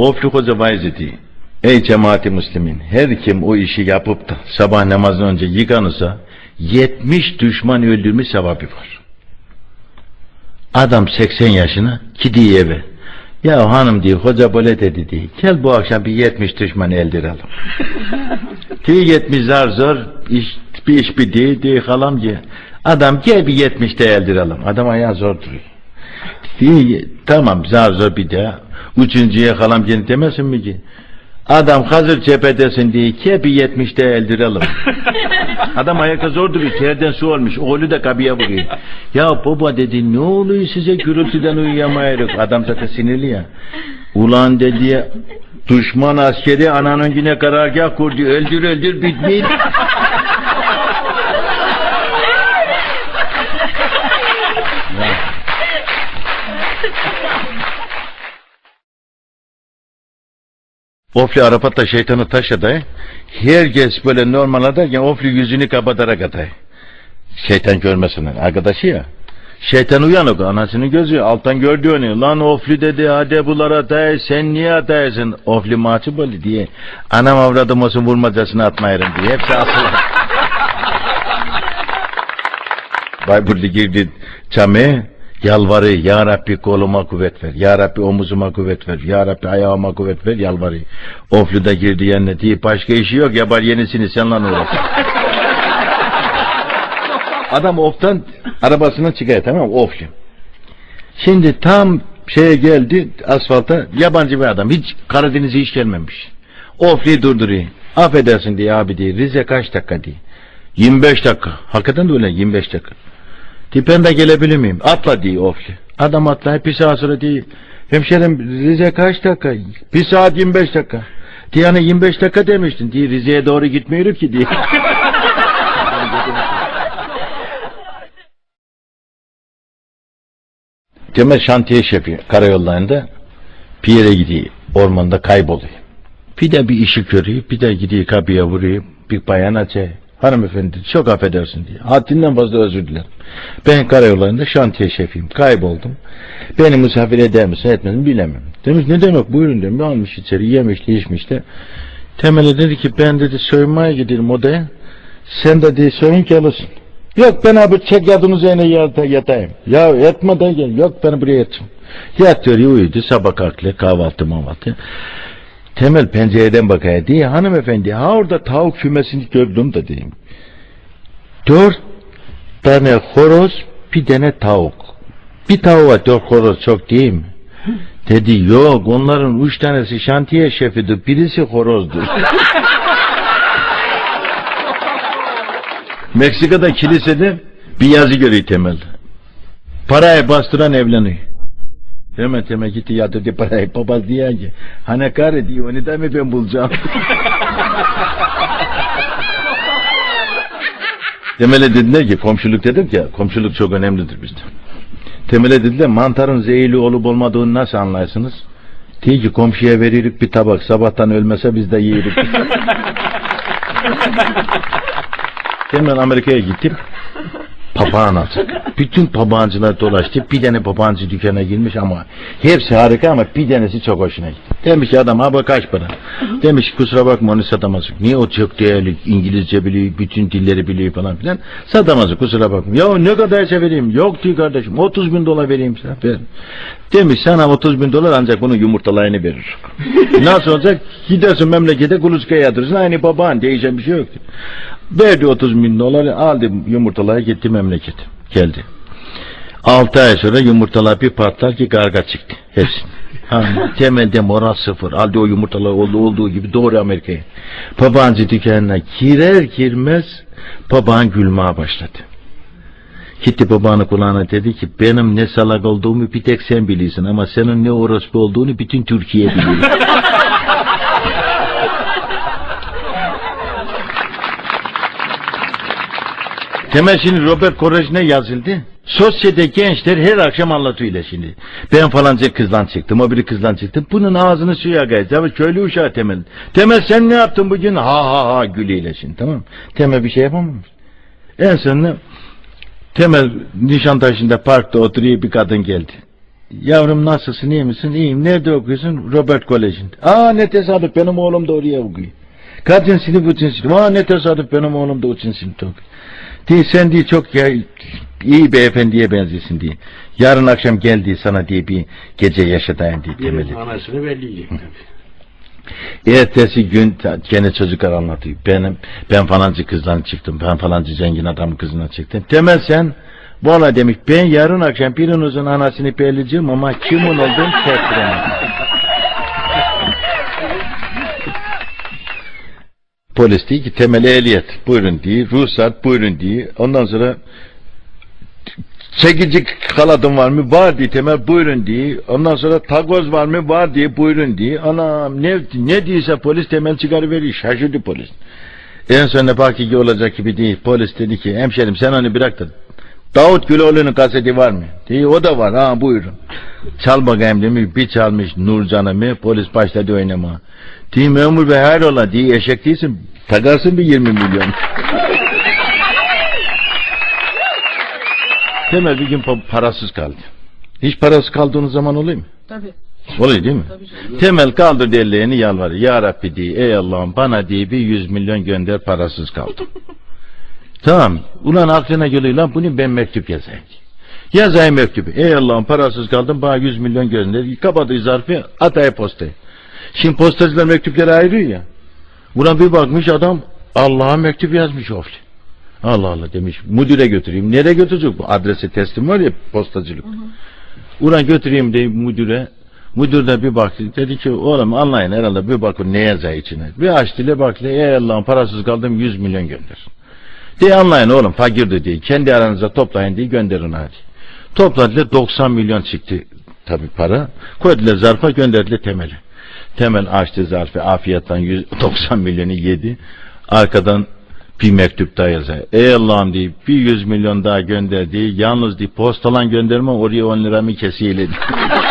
Ofli Hoca Bayezid'i, ey cemaati muslimin, her kim o işi yapıp da sabah namazından önce yıkanırsa, 70 düşman öldürmüş sevabı var. Adam 80 yaşına gidiyor eve. Ya hanım diyor, hoca böyle dedi diyor. Gel bu akşam bir 70 düşman eldirelim. diyor 70 zar zor, iş, bir iş bir değil, diyor halam diyor. Adam gel bir 70 de eldirelim. Adam ayağı zor duruyor. Diyor, tamam zar zor bir daha. Üçüncüye kalam gene demesin mi ki? Adam hazır cephedesin diye 70 de eldirelim. Adam ayakta zor duruyor. Terden su olmuş. Oğlu da kapıya vuruyor. Ya baba dedi ne oluyor size gürültüden uyuyamayırız. Adam zaten sinirli ya. Ulan dedi düşman askeri ananın yine karargah kurdu. Öldür öldür bitmeyin. Ofli Arafat'ta şeytanı taşıdı. Herkes böyle normal atarken Ofli yüzünü kapatarak atay. Şeytan görmesin. Arkadaşı ya. Şeytan uyanık. Anasının gözü alttan gördü onu. Lan Ofli dedi hadi bunlara atay. Sen niye ataysın? Ofli maçı böyle diye. Anam avradım olsun vurmacasını atmayırım diye. Hepsi asıl. Bayburlu girdi camiye. Yalvarıyor. Ya Rabbi koluma kuvvet ver. Ya Rabbi omuzuma kuvvet ver. Ya Rabbi ayağıma kuvvet ver. Yalvarıyor. Oflu'da girdi yanına diye başka işi yok. Yapar yenisini senle uğraş. Adam oftan arabasına çıkıyor tamam mı? Oflu. Şimdi tam şeye geldi asfalta yabancı bir adam. Hiç Karadeniz'e hiç gelmemiş. Ofli'yi durduruyor. Affedersin diye abi diye. Rize kaç dakika diye. 25 dakika. Hakikaten de öyle 25 dakika. Tipen de gelebilir miyim? Atla diye ofli. Adam atla bir saat sonra diye. Hemşerim Rize kaç dakika? Bir saat 25 dakika. Diye hani 25 dakika demiştin. Diye Rize'ye doğru gitmiyorum ki diye. Temel şantiye şefi karayollarında bir yere gidiyor. Ormanda kayboluyor. Bir de bir işi görüyor. Bir de gidiyor kapıya vuruyor. Bir bayan açıyor. Hanımefendi çok affedersin diye. Haddinden fazla özür dilerim. Ben karayollarında şantiye şefiyim. Kayboldum. Beni misafir eder misin etmez mi bilemem. Demiş ne demek buyurun demiş. Almış içeri yemiş de içmiş de. Temele dedi ki ben dedi soyunmaya gidelim odaya. Sen de dedi soyun ki. Yok ben abi çek yatın üzerine yata, yatayım. Ya yatma da gel. Yok ben buraya yatayım. Yatıyor uyudu sabah kalktı kahvaltı mahvaltı. Temel pencereden bakaya diye hanımefendi ha orada tavuk kümesini gördüm de diyeyim. Dört tane horoz bir tane tavuk. Bir tavuğa dört horoz çok değil mi? Dedi yok onların üç tanesi şantiye şefidir birisi horozdur. Meksika'da kilisede bir yazı görüyor Temel. Parayı bastıran evleniyor. Hemen hemen gitti yatırdı parayı papaz diye ki hani karı diyor onu da mı ben bulacağım? Temel'e dediler ki komşuluk dedik ya komşuluk çok önemlidir bizde. Temel'e dediler mantarın zehirli olup olmadığını nasıl anlarsınız? Diyor ki komşuya veririk bir tabak sabahtan ölmese biz de yiyirik. Temel Amerika'ya gittim. Papağan alacak. Bütün papağancılar dolaştı. Bir tane papağancı dükkana girmiş ama hepsi harika ama bir tanesi çok hoşuna gitti. Demiş ki adam abi kaç para? Demiş kusura bakma onu satamazsın. Niye o çok değerli İngilizce biliyor, bütün dilleri biliyor falan filan. Satamazsın kusura bakma. Ya ne kadar vereyim? Yok diyor kardeşim 30 bin dolar vereyim sana. Ver. Demiş sana 30 bin dolar ancak bunun yumurtalarını verir. Nasıl olacak? Gidersin memlekete kuluçkaya yatırsın aynı papağan değişen bir şey yok. Verdi 30 bin dolar aldı yumurtaları gitti memleket. Geldi. 6 ay sonra yumurtalar bir patlar ki garga çıktı. Hepsi. Temelde moral sıfır. Aldı o yumurtalar olduğu, olduğu gibi doğru Amerika'ya. Papağancı dükkanına girer girmez papağan gülmeye başladı. Gitti papağanın kulağına dedi ki benim ne salak olduğumu bir tek sen biliyorsun ama senin ne orospu olduğunu bütün Türkiye biliyor. Temel şimdi Robert Koreş ne yazıldı? Sosyete gençler her akşam anlatıyorlar şimdi. Ben falanca kızdan çıktım, o biri kızdan çıktım. Bunun ağzını suya gayet. Tabii köylü uşağı Temel. Temel sen ne yaptın bugün? Ha ha ha gülüyle şimdi tamam? Temel bir şey yapamamış. En sonunda Temel Nişantaşı'nda parkta oturuyor bir kadın geldi. Yavrum nasılsın iyi misin? İyiyim. Nerede okuyorsun? Robert Kolej'inde. Aa ne tesadüf benim oğlum da oraya okuyor. Kaçın sınıf üçün sınıf. Aa ne tesadüf benim oğlum da üçün sınıfta okuyor. Diye sen diye çok ya, iyi beyefendiye benziyorsun diye. Yarın akşam geldi sana diye bir gece yaşatayım diye temeli. Birinin anasını belleyecek tabii. Ertesi gün gene çocuklar anlatıyor. Benim ben falancı kızdan çıktım. Ben falancı zengin adamın kızından çıktım. Temel sen bana demiş ben yarın akşam birinizin anasını belirleyeceğim ama kimin olduğunu kestiremem. Polis diyor ki temel ehliyet buyurun diye ruhsat buyurun diye ondan sonra çekici kaladım var mı? Var diye temel buyurun diye. Ondan sonra takoz var mı? Var diye buyurun diye. Anam ne, ne değilse polis temel çıkarıveriyor. Şaşırdı polis. En sonunda baki ki olacak gibi değil. Polis dedi ki hemşerim sen onu bırak da Davut Güloğlu'nun kaseti var mı? Diye o da var. Ha buyurun. Çal bakayım demiş. Bir çalmış Nurcan'ımı. Polis başladı oynama. Diye memur bey hayrola diye eşek değilsin. Takarsın bir 20 milyon. Temel bir gün pa- parasız kaldı. Hiç parasız kaldığınız zaman oluyor mu? Tabii. Oluyor değil mi? Tabii canım. Temel kaldırdı ellerini yalvarıyor. Ya Rabbi diye ey Allah'ım bana diye bir yüz milyon gönder parasız kaldım. tamam. Ulan aklına geliyor lan bunu ben mektup yazayım. Yazayım mektubu. Ey Allah'ım parasız kaldım bana yüz milyon gönder. Kapadı zarfı ataya postayı. Şimdi postacılar mektupları ayırıyor ya. Buna bir bakmış adam Allah'a mektup yazmış ofli. Allah Allah demiş. Müdüre götüreyim. Nereye götürecek bu? Adrese teslim var ya postacılık. Ulan götüreyim de müdüre. Müdür de bir baktı. Dedi ki oğlum anlayın herhalde bir bakın ne yazar içine. Bir açtı ile baktı. Ey Allah'ım parasız kaldım 100 milyon gönder. Diye anlayın oğlum fakirdi diye. Kendi aranıza toplayın diye gönderin hadi. Topladılar 90 milyon çıktı tabi para. Koydular zarfa gönderdiler temeli. Temel açtı zarfı afiyetten 100 90 milyonu yedi. Arkadan bir mektup daha yazar. Ey Allah'ım diye bir 100 milyon daha gönderdi. Yalnız diye postalan gönderme oraya 10 lira mı kesiyle.